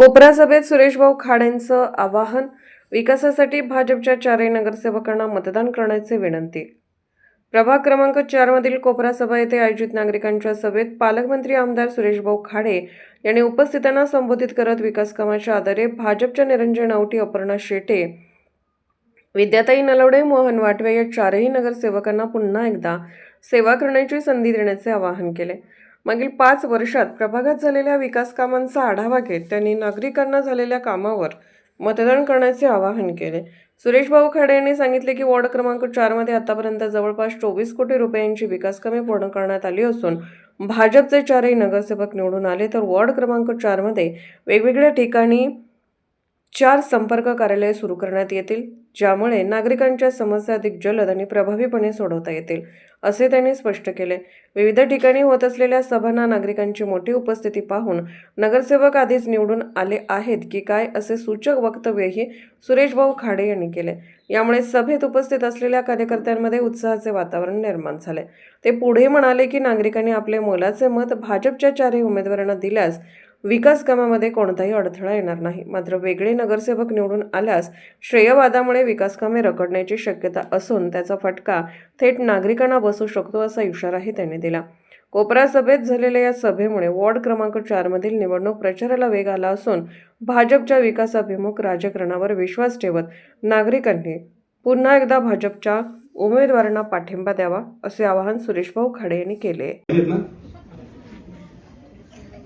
कोपरा सभेत सुरेशभाऊ खाडेंचं आवाहन विकासासाठी भाजपच्या चारही नगरसेवकांना मतदान करण्याचे विनंती. प्रभाग क्रमांक चारमधील कोपरा सभा येथे आयोजित नागरिकांच्या सभेत पालकमंत्री आमदार सुरेशभाऊ खाडे यांनी उपस्थितांना संबोधित करत विकास कामाच्या आधारे भाजपच्या निरंजन आवटी अपर्णा शेटे विद्याताई नलवडे मोहन वाटवे या चारही नगरसेवकांना पुन्हा एकदा सेवा करण्याची संधी देण्याचे आवाहन केले. मागील पाच वर्षात प्रभागात झालेल्या विकास कामांचा आढावा घेत त्यांनी नागरिकांना झालेल्या कामावर मतदान करण्याचे आवाहन केले. सुरेश भाऊ खाडे यांनी सांगितले की वॉर्ड क्रमांक चारमध्ये आतापर्यंत जवळपास चोवीस कोटी रुपयांची विकासकामे पूर्ण करण्यात आली असून भाजपचे चारही नगरसेवक निवडून आले. तर वॉर्ड क्रमांक चारमध्ये वेगवेगळ्या ठिकाणी चार संपर्क कार्यालये सुरू करण्यात येतील ज्यामुळे नागरिकांच्या समस्या अधिक जलद आणि प्रभावीपणे सोडवता येतील असे त्यांनी स्पष्ट केले. विविध ठिकाणी होत असलेल्या सभांना नागरिकांची मोठी उपस्थिती पाहून नगरसेवक आधीच निवडून आले आहेत की काय असे सूचक वक्तव्यही सुरेशभाऊ खाडे यांनी केले. यामुळे सभेत उपस्थित असलेल्या कार्यकर्त्यांमध्ये उत्साहाचे वातावरण निर्माण झाले. ते पुढे म्हणाले की नागरिकांनी आपले मोलाचे मत भाजपच्या चारही उमेदवारांना दिल्यास विकास कामामध्ये कोणताही अडथळा येणार नाही. मात्र वेगळे नगरसेवक निवडून आल्यास श्रेयवादामुळे विकासकामे रखडण्याची शक्यता असून त्याचा फटका थेट नागरिकांना बसू शकतो असा इशाराही त्यांनी दिला. कोपरा सभेत झालेल्या या सभेमुळे वॉर्ड क्रमांक चारमधील निवडणूक प्रचाराला वेग आला असून भाजपच्या विकासाभिमुख राजकारणावर विश्वास ठेवत नागरिकांनी पुन्हा एकदा भाजपच्या उमेदवारांना पाठिंबा द्यावा असे आवाहन सुरेशभाऊ खाडे यांनी केले ना?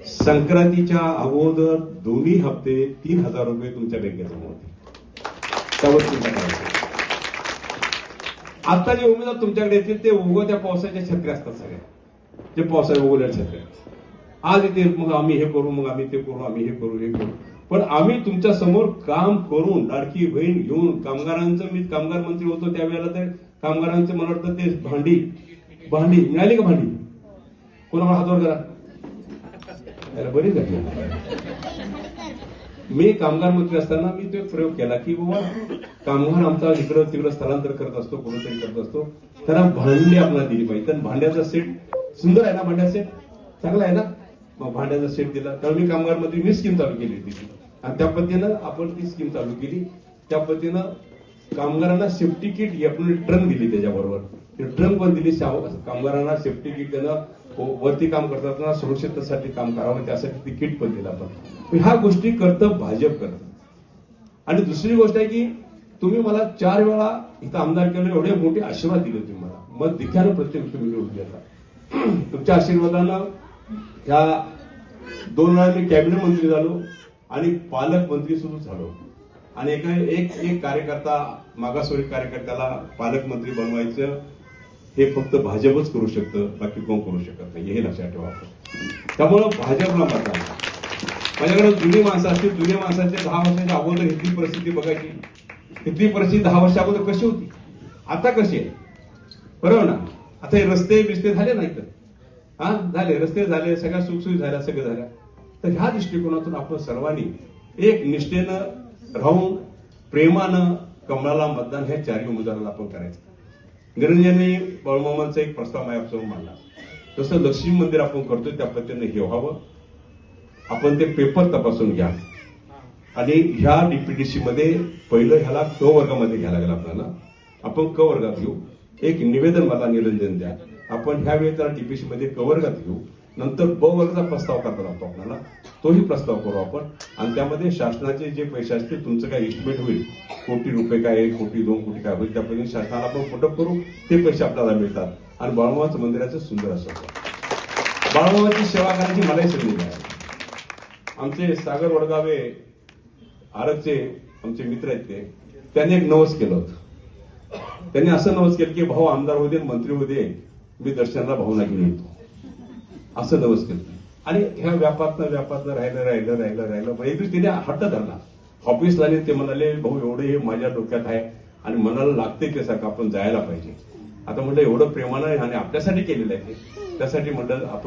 संक्रांतीच्या अगोदर दोन्ही हप्ते तीन हजार रुपये तुमच्या बँकेत जमा होते. त्यावर चिंता करायची आता जे उमेदवार तुमच्याकडे येतील ते उगवत्या पावसाच्या छत्र्या असतात सगळ्या जे पावसाच्या उगवल्या छत्र्या आज येते मग आम्ही हे करू मग आम्ही ते करू आम्ही हे करू हे करू. पण आम्ही तुमच्यासमोर काम करून लाडकी बहीण घेऊन कामगारांचं मी कामगार मंत्री होतो त्यावेळेला ते कामगारांचं मला वाटतं ते भांडी भांडी मिळाली का भांडी? कोणाला हातवर करा? त्याला बरी घटना मी कामगार मंत्री असताना मी तो प्रयोग केला की बाबा कामगार आमचा इकडं तिकडं स्थलांतर करत असतो कोणतरी करत असतो. त्यांना भांडी आपल्याला दिली पाहिजे. तर भांड्याचा सेट सुंदर आहे ना भांड्याचा सेट? चांगला आहे ना? मग भांड्याचा सेट दिला. तर मी कामगार मंत्री मी स्कीम चालू केली होती. आणि त्या पद्धतीनं आपण ती स्कीम चालू केली. त्या पद्धतीनं कामगारांना सेफ्टी किट आपण ट्रंक दिली त्याच्याबरोबर. ते ट्रंक पण दिली. कामगारांना सेफ्टी किट त्यांना वरती काम करताना सुरक्षिततेसाठी काम करावं त्यासाठी तिकीट पण दिलं आपण. ह्या गोष्टी करतं भाजप करत. आणि दुसरी गोष्ट आहे की तुम्ही मला चार वेळा इथं आमदार केलं एवढे मोठे आशीर्वाद दिले तुम्ही मला. मग दिख्यानं प्रत्येक तुम्ही निवडून देता तुमच्या आशीर्वादानं ह्या दोन वेळा मी कॅबिनेट मंत्री झालो आणि पालकमंत्री सुरू झालो. आणि एका एक एक कार्यकर्ता मागासवर्गीय कार्यकर्त्याला पालकमंत्री बनवायचं हे फक्त भाजपच करू शकतं बाकी कोण करू शकत नाही. हे लक्षात ठेवा त्यामुळं भाजपला मतदान माझ्याकडे जुनी माणसं असतील जुन्या माणसाच्या दहा वर्षाच्या अगोदर इथली परिस्थिती बघायची. इथली परिस्थिती दहा वर्षा अगोदर कशी होती? आता कशी आहे? बरोबर ना? आता हे रस्ते बिस्ते झाले नाही तर हा? झाले. रस्ते झाले सगळ्या सुखसुई झाल्या सगळं झाल्या. तर ह्या दृष्टिकोनातून आपण सर्वांनी एक निष्ठेनं राहून प्रेमानं कमळाला मतदान ह्या चारही उमेदवाराला आपण करायचं. निरंजनने बळमामांचा एक प्रस्ताव माझ्यासमोर मांडला. जसं लक्ष्मी मंदिर आपण करतोय त्या पद्धतीने हे व्हावं. आपण ते पेपर तपासून घ्या. आणि ह्या डीपीडीसी मध्ये पहिलं ह्याला क वर्गामध्ये घ्यायला लागेल आपल्याला. आपण क वर्गात घेऊ. एक निवेदन मला निरंजन द्या. आपण ह्या वेळेला डीपीसी मध्ये क वर्गात घेऊ. नंतर ब वर्गचा प्रस्ताव करता लागतो आपल्याला. तोही प्रस्ताव करू आपण. आणि त्यामध्ये शासनाचे जे पैसे असतील तुमचं काय इस्टिमेट होईल? कोटी रुपये काय एक कोटी दोन कोटी काय होईल? त्या शासनाला आपण फोटो करू. ते पैसे आपल्याला मिळतात. आणि बाळमामाचं मंदिराचं सुंदर असं बाळमामाची सेवा करण्याची मलाही संधी मिळाली. आमचे सागर वडगावे आरगचे आमचे मित्र आहेत ते. त्यांनी एक नवस केलं होतं. त्यांनी असं नवस केलं की भाऊ आमदार होते मंत्री होते मी दर्शनाला भावना घेऊन येतो. असं नवस केलं. आणि ह्या व्यापातनं व्यापातनं राहिलं राहिलं राहिलं राहिलं. मग एक दिवस तिने हट्ट धरला. ऑफिसला ते म्हणाले भाऊ एवढे हे माझ्या डोक्यात आहे आणि मनाला लागते की सारखं आपण जायला पाहिजे. आता म्हटलं एवढं प्रेमानं आणि आपल्यासाठी केलेलं आहे. ते त्यासाठी म्हटलं आपण